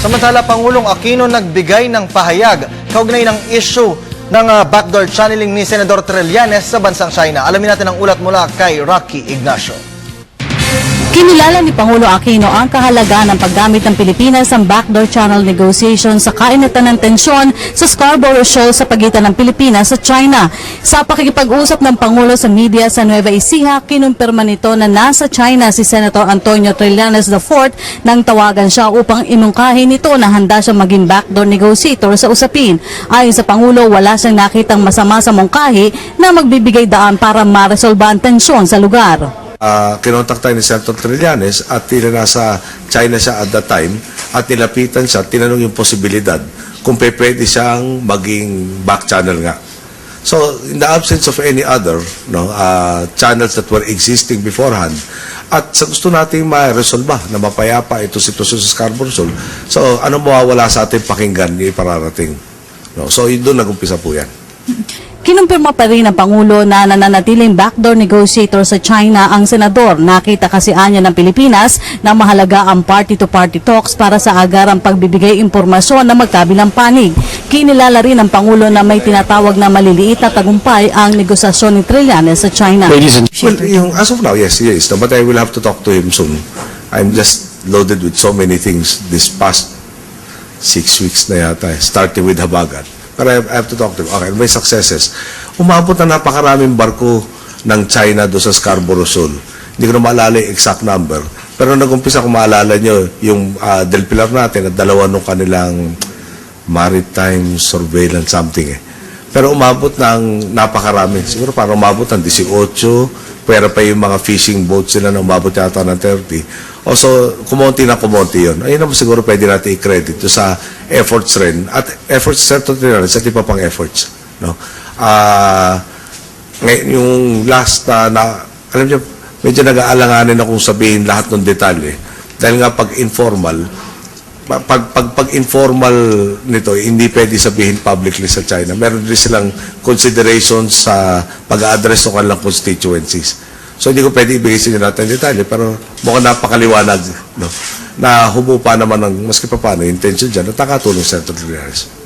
Samantala, Pangulong Aquino nagbigay ng pahayag kaugnay ng issue ng ah, backdoor channeling ni Senador Trillanes sa bansang China. Alamin natin ang ulat mula kay Rocky Ignacio. Kinilala ni Pangulo Aquino ang kahalagaan ng paggamit ng Pilipinas sa backdoor channel negotiation sa kainatan ng tensyon sa Scarborough Shoal sa pagitan ng Pilipinas at China. Sa pakikipag-usap ng Pangulo sa media sa Nueva Ecija, kinumpirma nito na nasa China si Senator Antonio Trillanes IV nang tawagan siya upang inungkahin nito na handa siya maging backdoor negotiator sa usapin. Ayon sa Pangulo, wala siyang nakitang masama sa mungkahi na magbibigay daan para maresolba ang tensyon sa lugar. Uh, kinontak tayo ni Senator Trillanes at tila nasa China siya at that time at nilapitan siya, tinanong yung posibilidad kung pwede siyang maging back channel nga. So, in the absence of any other no, uh, channels that were existing beforehand, at sa gusto nating ma-resolve na mapayapa ito sitwasyon sa Scarborough Shoal, so ano mawawala sa ating pakinggan ni pararating. No? So, doon nag-umpisa po yan. Kinumpirma pa rin ng Pangulo na nananatiling backdoor negotiator sa China ang senador. Nakita kasi anya ng Pilipinas na mahalaga ang party-to-party talks para sa agarang pagbibigay impormasyon na magkabilang panig. Kinilala rin ng Pangulo na may tinatawag na maliliit na tagumpay ang negosasyon ni Trillanes sa China. Well, yung, as of now, yes, yes. No, but I will have to talk to him soon. I'm just loaded with so many things this past six weeks na yata, starting with Habagat. But I have, I have to talk to him. Okay, may successes. Umabot na napakaraming barko ng China do sa Scarborough Shoal. Hindi ko na maalala yung exact number. Pero nag-umpisa kung maalala nyo, yung ah, Del Pilar natin at dalawa nung kanilang maritime surveillance something eh. Pero umabot ng napakarami. Siguro parang umabot ng 18, pwera pa yung mga fishing boats sila na umabot yata ng 30. O so, kumonti na kumonti yun. Ayun naman siguro pwede natin i-credit sa efforts rin. At efforts, certainly rin, sa iba pang efforts. No? Ah, ngayon, yung last na, na alam niyo, medyo nag-aalanganin akong sabihin lahat ng detalye. Dahil nga pag informal, pag, pag, pag informal nito, hindi pwede sabihin publicly sa China. Meron din silang considerations sa pag-address ng kanilang constituencies. So hindi ko pwede ibigay sa inyo natin detalye, pero mukhang napakaliwanag no? na humupa naman ng maski pa paano intention dyan at nakatulong Senator Trillanes.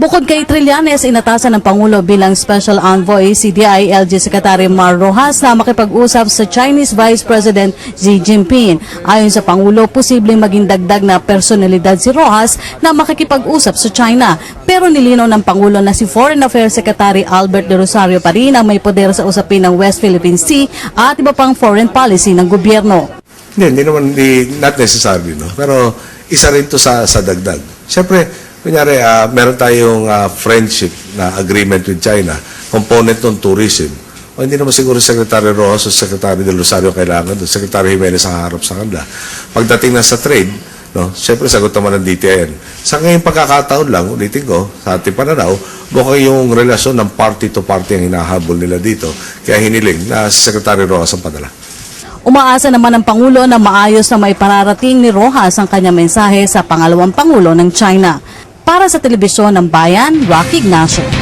Bukod kay Trillanes, inatasan ng Pangulo bilang Special Envoy si DILG Secretary Mar Rojas na makipag-usap sa Chinese Vice President Xi Jinping. Ayon sa Pangulo, posibleng maging dagdag na personalidad si Rojas na makikipag-usap sa China. Pero nilinaw ng Pangulo na si Foreign Affairs Secretary Albert de Rosario pa rin ang may poder sa usapin ng West Philippine Sea at iba pang foreign policy ng gobyerno. Hindi, hindi naman, hindi, not necessarily, no? Pero isa rin to sa, sa dagdag. Siyempre, kunyari, ah, meron tayong ah, friendship na agreement with China, component ng tourism. O hindi naman siguro Secretary Rojas o Secretary de Rosario kailangan doon. Secretary Jimenez ang harap sa kanila. Pagdating na sa trade, no, siyempre sagot naman ng DTIN. Sa ngayong pagkakataon lang, ulitin ko, sa ating pananaw, mukhang yung relasyon ng party to party ang hinahabol nila dito. Kaya hiniling na si Secretary Rojas ang padala. Umaasa naman ng Pangulo na maayos na may pararating ni Rojas ang kanyang mensahe sa pangalawang Pangulo ng China. Para sa telebisyon ng Bayan, Rocky Ignacio.